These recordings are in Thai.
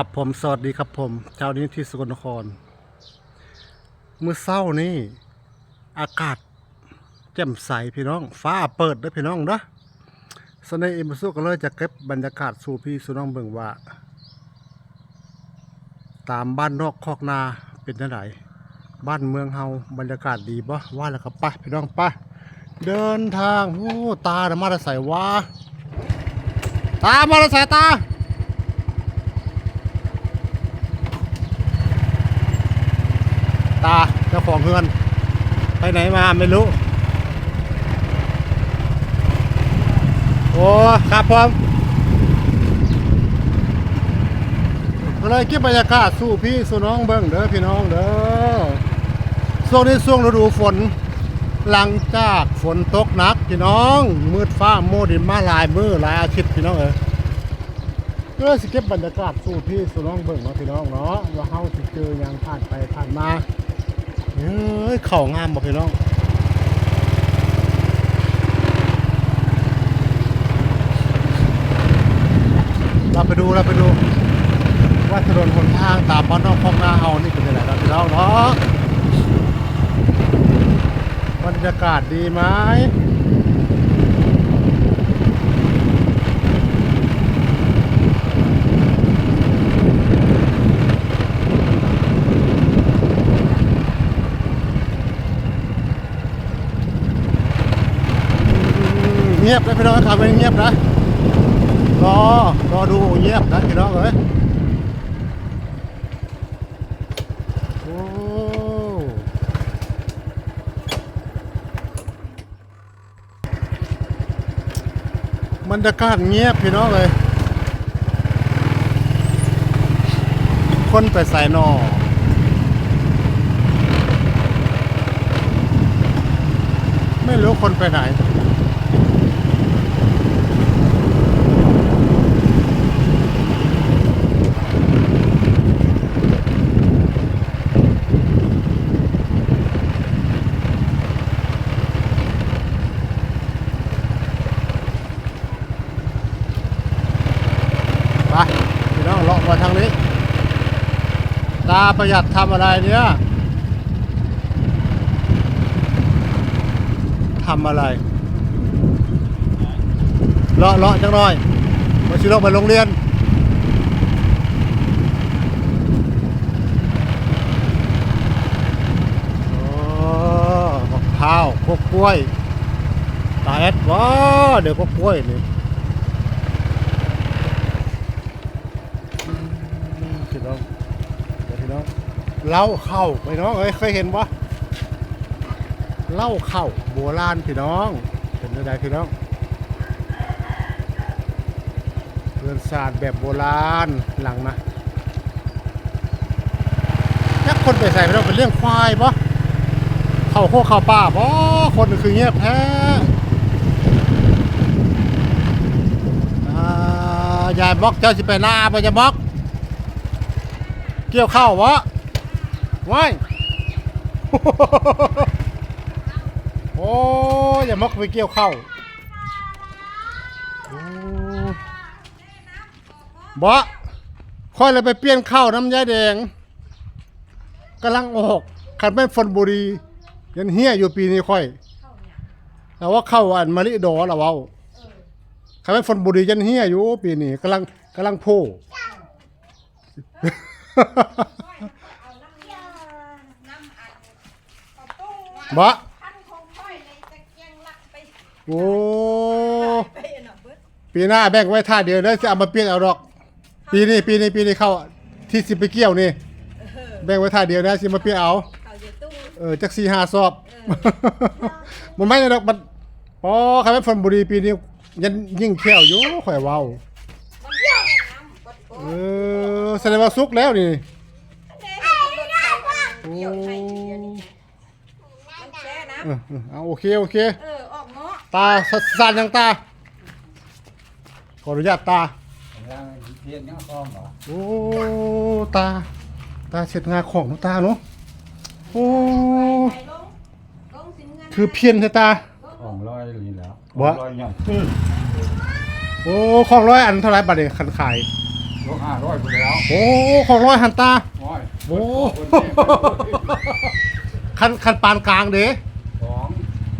ครับผมสวัสดีครับผมเจ้านี้ที่สกลนคร เมื่อเศร้านี่อากาศแจ่มใสพี่น้อง ฟ้าเปิดเด้อพี่น้องเนาะสนเอ็มสุก็เลยจะเก็บบรรยากาศสู่พี่สู่น้องเบิ่งว่า ตามบ้านนอกคอกนาเป็นจังไดบ้านเมืองเฮาบรรยากาศดีบ่ว่าแล้วก็ไปพี่น้องไปเดินทางโอ้ตาน่ะมาใส่ว่าตามาแต่ใส่ตา ตาเจ้าของเฮือน ไปไหนมาไม่รู้ โอ้ครับผมก็เลยเก็บบรรยากาศสู่พี่สู่น้องเบิ้งเด้อพี่น้องเด้อช่วงนี้ช่วงฤดูฝน หลังจากฝนตกหนักพี่น้อง มืดฟ้าโมดินมาลายมือลายอาทิตย์พี่น้องเอ้ยก็เลยสิเก็บบรรยากาศสู่พี่สู่น้องเบิ่งเนาพี่น้องเนาะว่าเฮาสิเจอหยังผ่านไปผ่านมา เฮ้ยเข่างามบ่พี่น้องเราไปดูเราไปดูว่าถนนหนทางตามบ้านนอกคลองนาเฮานี่เป็นยังไงเราพี่น้องเนาะบรรยากาศดีไหม เงียบนะพี่น้องขับไปเงียบนะรอรอดูเงียบนะพี่น้องเอ้ยโอ้บรรยากาศเงียบพี่น้องเลย คนไปใส่นอไม่รู้คนไปไหน ไปพี่น้องเลาะ มาทางนี้ ตาประหยัดทำอะไรเนี่ยทำอะไร เลาะเลาะจังหน่อย มาชิลาะไปโรงเรียน โอ้มะพร้าวพวกกล้วย ตาแอดว้าเดี๋ยวพวกกล้วยนี่ พี่น้องเดี๋ยว พี่น้องเล้าเข้าไปน้องเอ้ยเคยเห็นปะเล้าเข้าโบราณพี่น้องเป็นยังไงพี่น้องเรือนศาสตร์แบบโบราณหลังนะถ้าคนไปใส่พี่น้องเป็นเรื่องควายปะเข้าโคกเข้าป่าปะคนคือเงียบแท้ยายบอกเจ้าสิไปหน้าไปจะบอก เกี่ยวข้าววะว้ายโอ้ยอย่ามอกไปเกี่ยวข้าวบ่ค่อยเลยไปเปลี่ยนข้าวน้ำยาแดงกำลังออกขันแม่นฟนบุรียันเฮียอยู่ปีนี้ค่อยแต่ว่าเข้าอันมะลิดอละเว้าขันแม่นฟนบุรียันเฮียอยู่ปีนี้กำลังกำลังโพ บะโอ้ปีหน้าแบ่งไว้ท่าเดียวแล้วจะเอามาเปลี่ยนเอาดอก ปีนี้ปีนี้ปีนี้เข้าที่สิไปเกี่ยวนี่แบ่งไว้ท่าเดียวนะสิมาเปลี่ยนเอาเออจักสี่ห้าสอบมันไม่ได้ดอกมันพอใครเป็นฟนบุรีปีนี้ยันยิ่งเขี้ยวอยู่ข่อยว้าวเออ แสดงว่าสุกแล้วนี่เด้เกี่ยวให้ทีเดียวนี่มันแช่นะเออเออเอาโอเคโอเค เออออกเนาะตาสสั่นยังตา ขออนุญาตตา แล้วเพียงยังคล้องเหรอโอ้ตา ตาเสร็จงานของของตาเนาะโอ้ไปลงลงสินเงินคือเพี้ยนใช่ตาคล้องร้อยลีแล้วบ่ ร้อยยังโอ้ของร้อยอันเท่าไหรบัตรเนี่ยคันขาย รยกห้าร้อยไปแล้วโอ้ของร้อยหันตาโอ้ยโอ้คนแม่คันคันปานกลางเด้สอง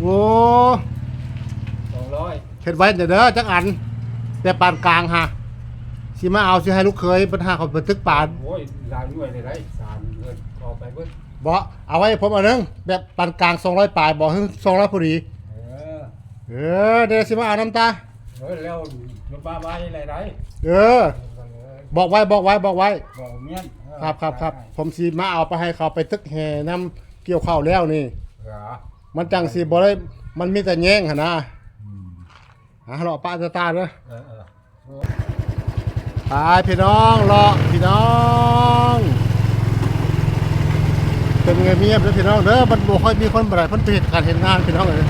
โอ้สองร้อยเฮ็ดไว้เด้อเด้อจักอัน แต่ปานกลางฮะสิมาเอาสิให้ลูกเคยปัญหาเขาไปตึกปานโอ้ยหลายหน่วยเลยไรสามเงินออกไปเบิดบ่เอาไว้ผมเอาเนึงแบบปานกลาง200ปลายบ่ถึง200พอดี เออเออเดี๋ยวสิมาเอาน้ำตาเฮ้ยแล้วรถบ้าบ้าอะไรไรเออ บอกไว้บอกไว้บอกไว้ บอกเมียนเออครับครับครับผมสิมาเอาไปให้เขาไปตึกแห่น้ำเกี่ยวข้าวแล้วนี่เหรอมันจังสิบ่ได้มันมีแต่แย่งหั่นนะอืมหาเลาะป้าตาตาเด้อ เออเออไปพี่น้องเลาะพี่น้องเป็นไงเงียบเด้อพี่น้องเด้อมันบ่ค่อยมีคนบ่ได้เพิ่นไปเฮ็ดการเฮ็ดงานพี่น้องเอ้ย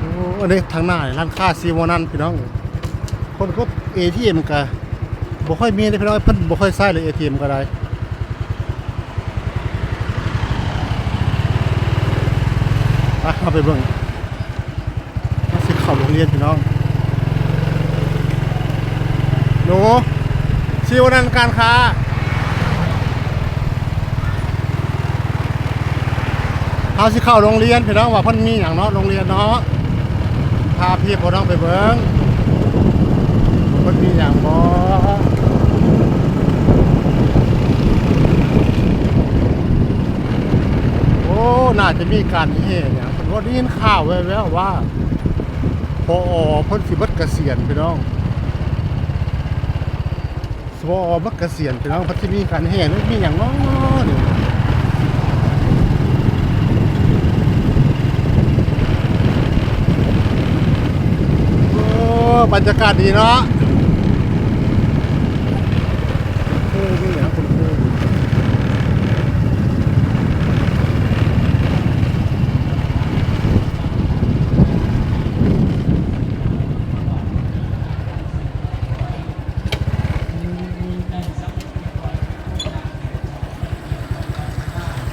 โอันนี้ทางหน้านี่ร้านค้าซีโมนันพี่น้อง คนก็ ATM ก็บ่ค่อยมีเลยพี่น้องเพิ่นบ่ค่อยใช้เลย ATM ก็ได้ไปเอาไปเบิ่งมาสิเข้าโรงเรียนพี่น้องหนูซีโมนันการค้าเฮาสิเข้าโรงเรียนพี่น้องว่าเพิ่นมีหยังเนาะโรงเรียนเนาะ พาพี่พอน้องไปเบิ่งมันมีอย่างบอโอ้ น่าจะมีการเฮ่เนี่ยผมก็ได้ยินข่าวแว่วๆว่าพอเพ้นสิบัดเกษียณพี่น้องสวอบัดเกษียณพี่น้องพันสิมีการเฮ่นี่มีอย่างน้อเนี่โอ้ บรรยากาศดีเนาะเออนี่อย่างคุณครู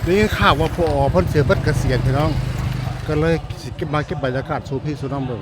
ได้ยินข่าวว่าพอพิ่นเสียบัดเกษียณพี่น้อง ก็เลยสิเก็บมาเก็บบรรยากาศสู่พี่สู่น้องเบิ่ง